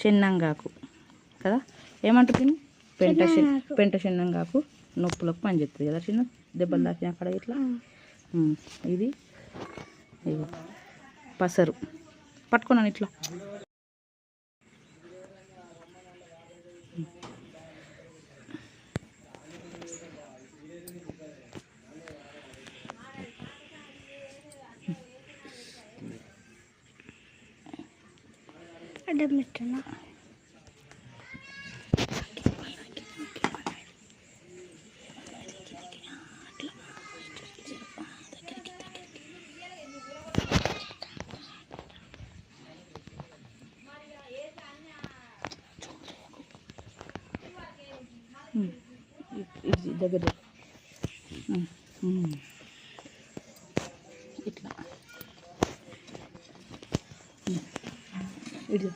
చెన్నంగాకు. కదా? ఏమంటుంది? పెంట పెంట చెన్నంగాకు నొప్పులకు పనిచేస్తుంది కదా చిన్న? దెబ్బలు తాకిన అక్కడ ఇట్లా ఇది. పసరు. పట్టుకున్నాను ఇట్లా? అడ్డం పెట్టినా? ఉమ్, దగ్గర. ఇట్లా. It.